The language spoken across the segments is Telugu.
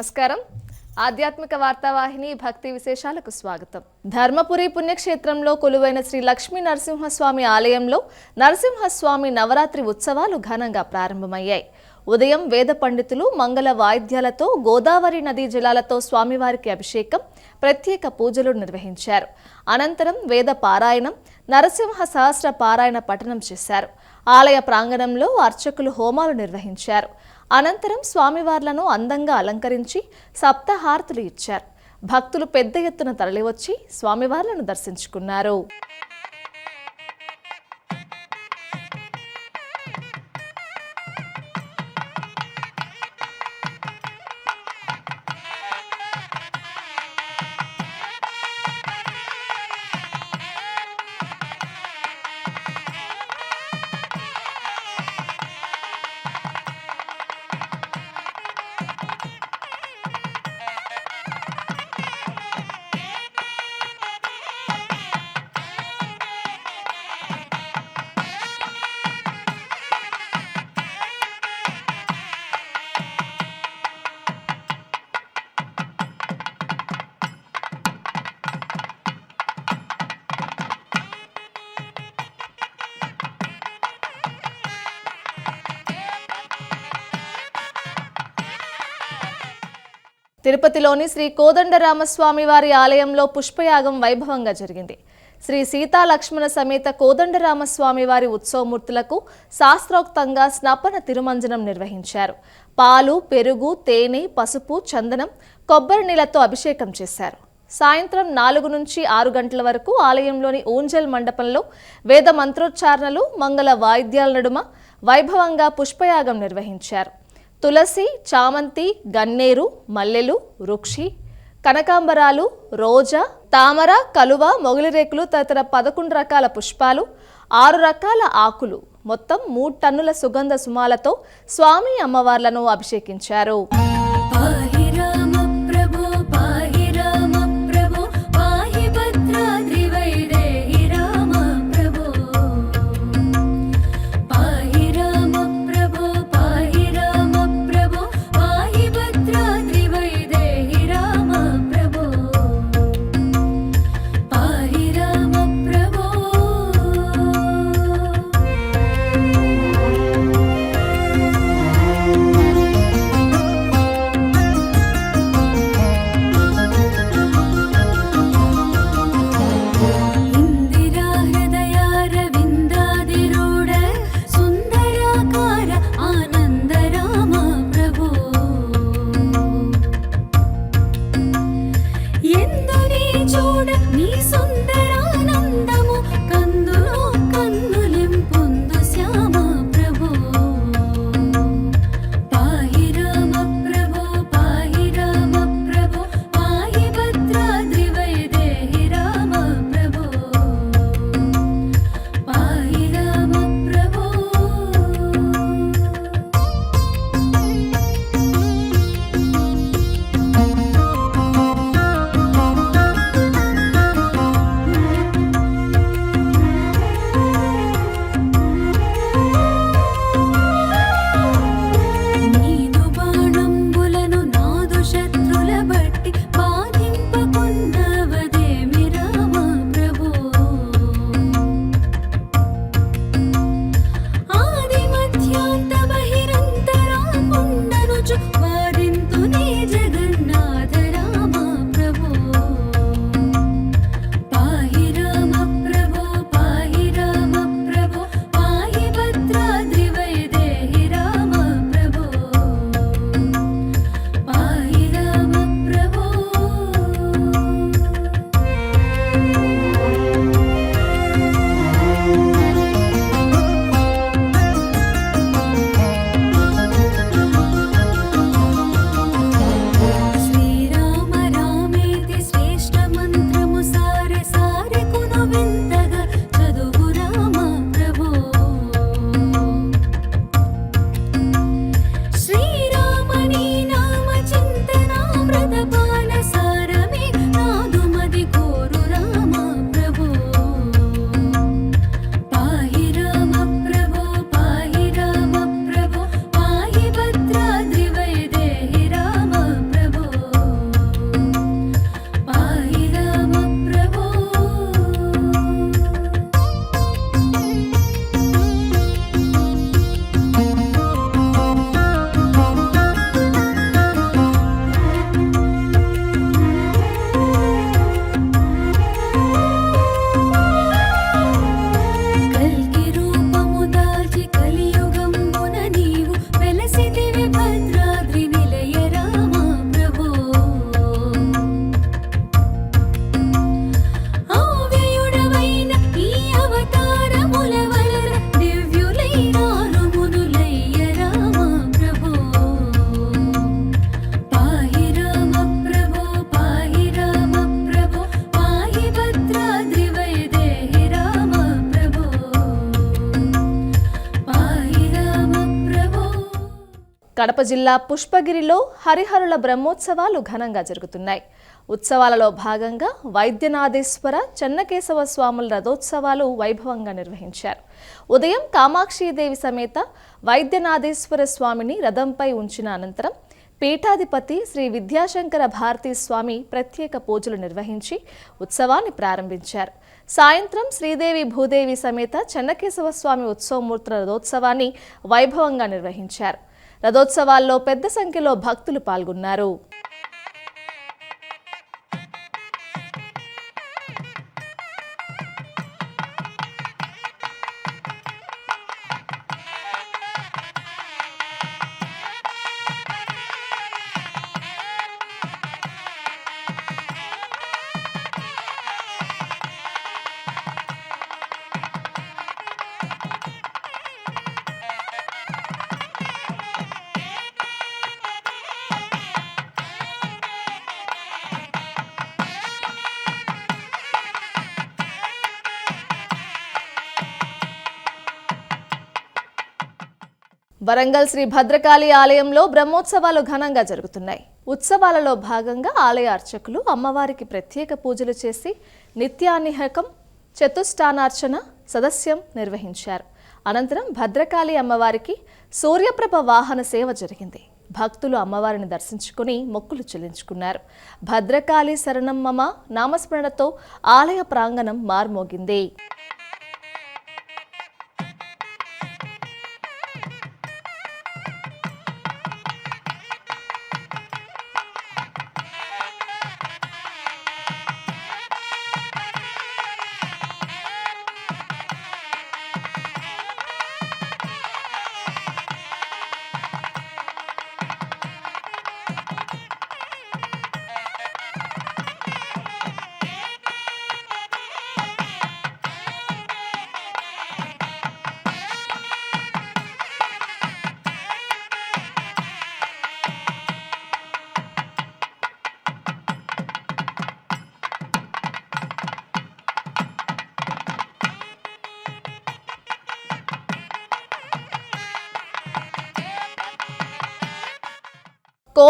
నమస్కారం. ఆధ్యాత్మిక వార్తావాహిని భక్తి విశేషాలకు స్వాగతం. ధర్మపురి పుణ్యక్షేత్రంలో కొలువైన శ్రీ లక్ష్మీ నరసింహస్వామి ఆలయంలో నరసింహస్వామి నవరాత్రి ఉత్సవాలు ఘనంగా ప్రారంభమయ్యాయి. ఉదయం వేద పండితులు మంగళ వాయిద్యాలతో గోదావరి నదీ జలాలతో స్వామివారికి అభిషేకం ప్రత్యేక పూజలు నిర్వహించారు. అనంతరం వేద పారాయణం నరసింహ సహస్ర పారాయణ పఠనం చేశారు. ఆలయ ప్రాంగణంలో అర్చకులు హోమాలు నిర్వహించారు. అనంతరం స్వామివార్లను అందంగా అలంకరించి సప్తహారతులు ఇచ్చారు. భక్తులు పెద్ద ఎత్తున తరలివచ్చి స్వామివార్లను దర్శించుకున్నారు. తిరుపతిలోని శ్రీ కోదండరామస్వామి వారి ఆలయంలో పుష్పయాగం వైభవంగా జరిగింది. శ్రీ సీతా లక్ష్మణ సమేత కోదండరామస్వామి వారి ఉత్సవమూర్తులకు శాస్త్రోక్తంగా స్నపన తిరుమంజనం నిర్వహించారు. పాలు పెరుగు తేనె పసుపు చందనం కొబ్బరి నీళ్ళతో అభిషేకం చేశారు. సాయంత్రం నాలుగు నుంచి ఆరు గంటల వరకు ఆలయంలోని ఊంజల్ మండపంలో వేద మంత్రోచ్చారణలు మంగళ వాయిద్యాల నడుమ వైభవంగా పుష్పయాగం నిర్వహించారు. తులసి చామంతి గన్నేరు మల్లెలు వృక్షి కనకాంబరాలు రోజా తామర కలువ మొగిలిరేకులు తదితర పదకొండు రకాల పుష్పాలు ఆరు రకాల ఆకులు మొత్తం మూడు టన్నుల సుగంధ సుమాలతో స్వామి అమ్మవార్లను అభిషేకించారు. కడప జిల్లా పుష్పగిరిలో హరిహరుల బ్రహ్మోత్సవాలు ఘనంగా జరుగుతున్నాయి. ఉత్సవాలలో భాగంగా వైద్యనాథేశ్వర చెన్నకేశవ స్వాముల రథోత్సవాలు వైభవంగా నిర్వహించారు. ఉదయం కామాక్షీదేవి సమేత వైద్యనాథేశ్వర స్వామిని రథంపై ఉంచిన అనంతరం పీఠాధిపతి శ్రీ విద్యాశంకర భారతీ స్వామి ప్రత్యేక పూజలు నిర్వహించి ఉత్సవాన్ని ప్రారంభించారు. సాయంత్రం శ్రీదేవి భూదేవి సమేత చెన్నకేశవ స్వామి ఉత్సవమూర్తుల రథోత్సవాన్ని వైభవంగా నిర్వహించారు. రథోత్సవాల్లో పెద్ద సంఖ్యలో భక్తులు పాల్గొన్నారు. వరంగల్ శ్రీ భద్రకాళి ఆలయంలో బ్రహ్మోత్సవాలు ఘనంగా జరుగుతున్నాయి. ఉత్సవాలలో భాగంగా ఆలయ అర్చకులు అమ్మవారికి ప్రత్యేక పూజలు చేసి నిత్యానిహకం చతుష్టానార్చన సదస్యం నిర్వహించారు. అనంతరం భద్రకాళి అమ్మవారికి సూర్యప్రభ వాహన సేవ జరిగింది. భక్తులు అమ్మవారిని దర్శించుకుని మొక్కులు చెల్లించుకున్నారు. భద్రకాళి శరణం మమ నామస్మరణతో ఆలయ ప్రాంగణం మార్మోగింది.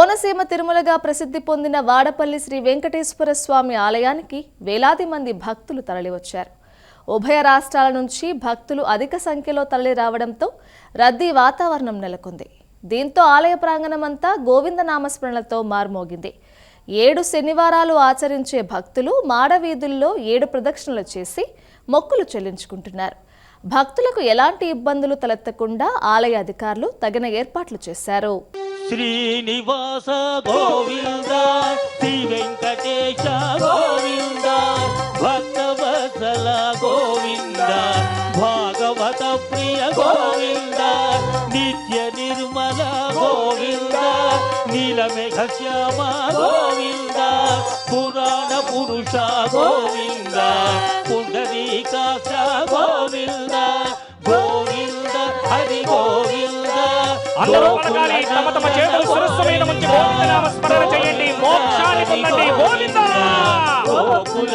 కోనసీమ తిరుమలగా ప్రసిద్ధి పొందిన వాడపల్లి శ్రీ వెంకటేశ్వర స్వామి ఆలయానికి వేలాది మంది భక్తులు తరలివచ్చారు. ఉభయ రాష్ట్రాల నుంచి భక్తులు అధిక సంఖ్యలో తరలి రావడంతో రద్దీ వాతావరణం నెలకొంది. దీంతో ఆలయ ప్రాంగణమంతా గోవింద నామస్మరణలతో మార్మోగింది. ఏడు శనివారాలు ఆచరించే భక్తులు మాడవీధుల్లో ఏడు ప్రదక్షిణలు చేసి మొక్కులు చెల్లించుకుంటున్నారు. భక్తులకు ఎలాంటి ఇబ్బందులు తలెత్తకుండా ఆలయ అధికారులు తగిన ఏర్పాట్లు చేశారు. శ్రీనివాస గోవింద శ్రీ వెంకటేశ గోవింద భక్తవత్సల గోవింద భాగవత ప్రియ గోవింద నిత్య నిర్మల గోవింద నీలమేఘ శ్యామ గోవింద పురాణ పురుష గోవింద అందరూ పలకాలి. తమ తమ చేతులు శిరస్సు మీద ఉంచి గోవిందనామ స్మరణ చేయండి. మోక్షాన్ని పొందండి. గోవింద! గోకుల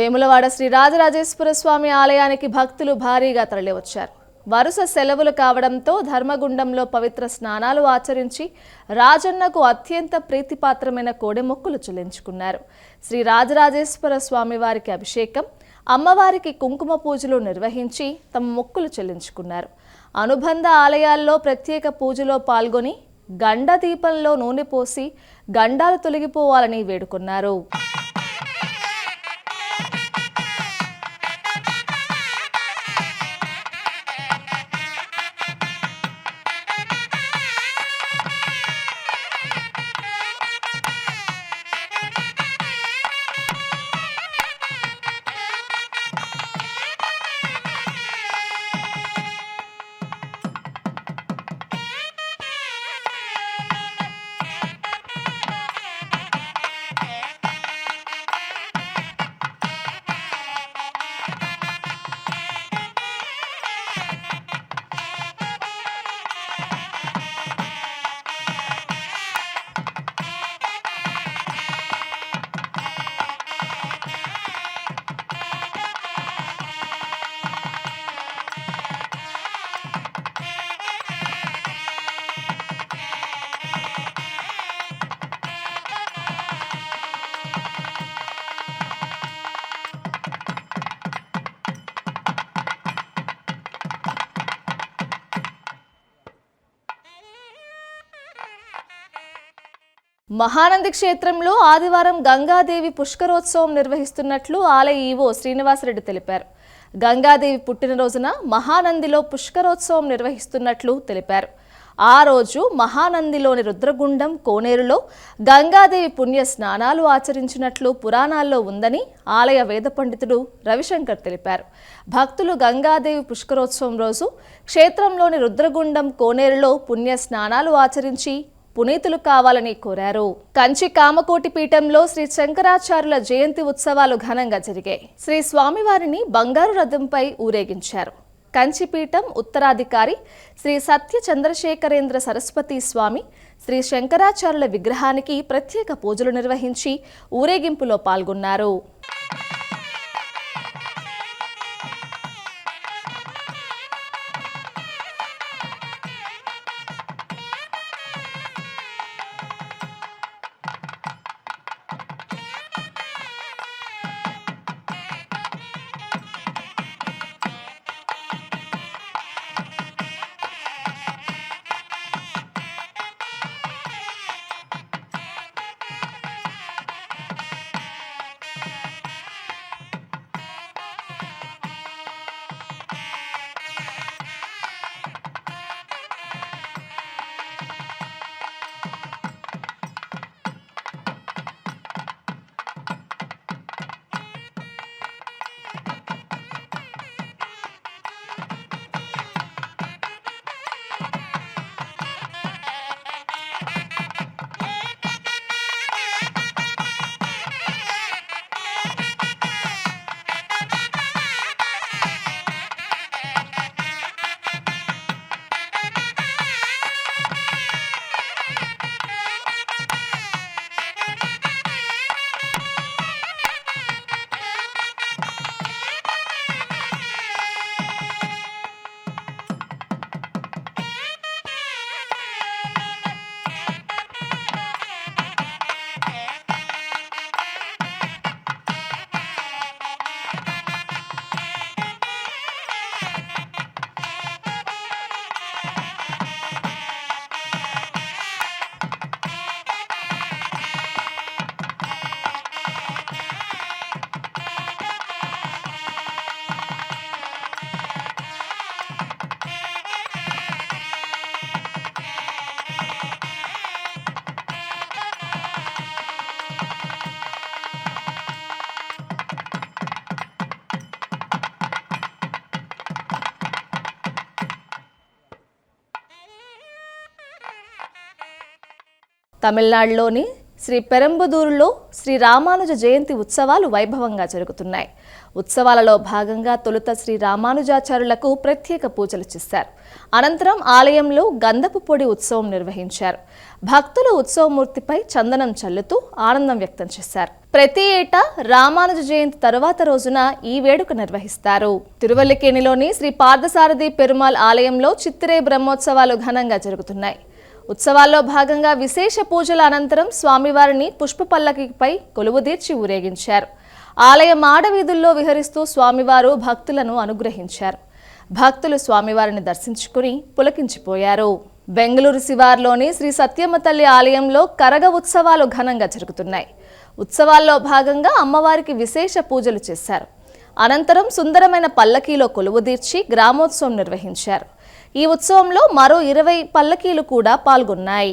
వేములవాడ శ్రీ రాజరాజేశ్వర స్వామి ఆలయానికి భక్తులు భారీగా తరలివచ్చారు. వరుస సెలవులు కావడంతో ధర్మగుండంలో పవిత్ర స్నానాలు ఆచరించి రాజన్నకు అత్యంత ప్రీతిపాత్రమైన కోడెమొక్కులు చెల్లించుకున్నారు. శ్రీ రాజరాజేశ్వర స్వామి వారికి అభిషేకం అమ్మవారికి కుంకుమ పూజలు నిర్వహించి తమ మొక్కులు చెల్లించుకున్నారు. అనుబంధ ఆలయాల్లో ప్రత్యేక పూజలో పాల్గొని గండ దీపంలో నూనె పోసి గండాలు తొలగిపోవాలని వేడుకున్నారు. మహానంది క్షేత్రంలో ఆదివారం గంగాదేవి పుష్కరోత్సవం నిర్వహిస్తున్నట్లు ఆలయ ఈవో శ్రీనివాసరెడ్డి తెలిపారు. గంగాదేవి పుట్టినరోజున మహానందిలో పుష్కరోత్సవం నిర్వహిస్తున్నట్లు తెలిపారు. ఆ రోజు మహానందిలోని రుద్రగుండం కోనేరులో గంగాదేవి పుణ్య స్నానాలు ఆచరించినట్లు పురాణాల్లో ఉందని ఆలయ వేద పండితుడు రవిశంకర్ తెలిపారు. భక్తులు గంగాదేవి పుష్కరోత్సవం రోజు క్షేత్రంలోని రుద్రగుండం కోనేరులో పుణ్య స్నానాలు ఆచరించి పునీతులు కావాలని కోరారు. కంచి కామకోటి పీఠంలో శ్రీ శంకరాచార్యుల జయంతి ఉత్సవాలు ఘనంగా జరిగాయి. శ్రీ స్వామివారిని బంగారు రథంపై ఊరేగించారు. కంచిపీఠం ఉత్తరాధికారి శ్రీ సత్య చంద్రశేఖరేంద్ర సరస్వతి స్వామి శ్రీ శంకరాచార్యుల విగ్రహానికి ప్రత్యేక పూజలు నిర్వహించి ఊరేగింపులో పాల్గొన్నారు. తమిళనాడులోని శ్రీ పెరంబదూరులో శ్రీ రామానుజ జయంతి ఉత్సవాలు వైభవంగా జరుగుతున్నాయి. ఉత్సవాలలో భాగంగా తొలుత శ్రీ రామానుజాచార్యులకు ప్రత్యేక పూజలు చేశారు. అనంతరం ఆలయంలో గంధపు పొడి ఉత్సవం నిర్వహించారు. భక్తులు ఉత్సవమూర్తిపై చందనం చల్లుతూ ఆనందం వ్యక్తం చేశారు. ప్రతి ఏటా రామానుజ జయంతి తరువాత రోజున ఈ వేడుక నిర్వహిస్తారు. తిరువల్లికేణిలోని శ్రీ పార్థసారథి పెరుమాల్ ఆలయంలో చిత్తిరే బ్రహ్మోత్సవాలు ఘనంగా జరుగుతున్నాయి. ఉత్సవాల్లో భాగంగా విశేష పూజల అనంతరం స్వామివారిని పుష్ప పల్లకిపై కొలువుదీర్చి ఊరేగించారు. ఆలయ మాడవీధుల్లో విహరిస్తూ స్వామివారు భక్తులను అనుగ్రహించారు. భక్తులు స్వామివారిని దర్శించుకుని పులకించిపోయారు. బెంగళూరు శివార్లోని శ్రీ సత్యమ్మ తల్లి ఆలయంలో కరగ ఉత్సవాలు ఘనంగా జరుగుతున్నాయి. ఉత్సవాల్లో భాగంగా అమ్మవారికి విశేష పూజలు చేశారు. అనంతరం సుందరమైన పల్లకీలో కొలువుదీర్చి గ్రామోత్సవం నిర్వహించారు. ఈ ఉత్సవంలో మరో ఇరవై పల్లకీలు కూడా పాల్గొన్నాయి.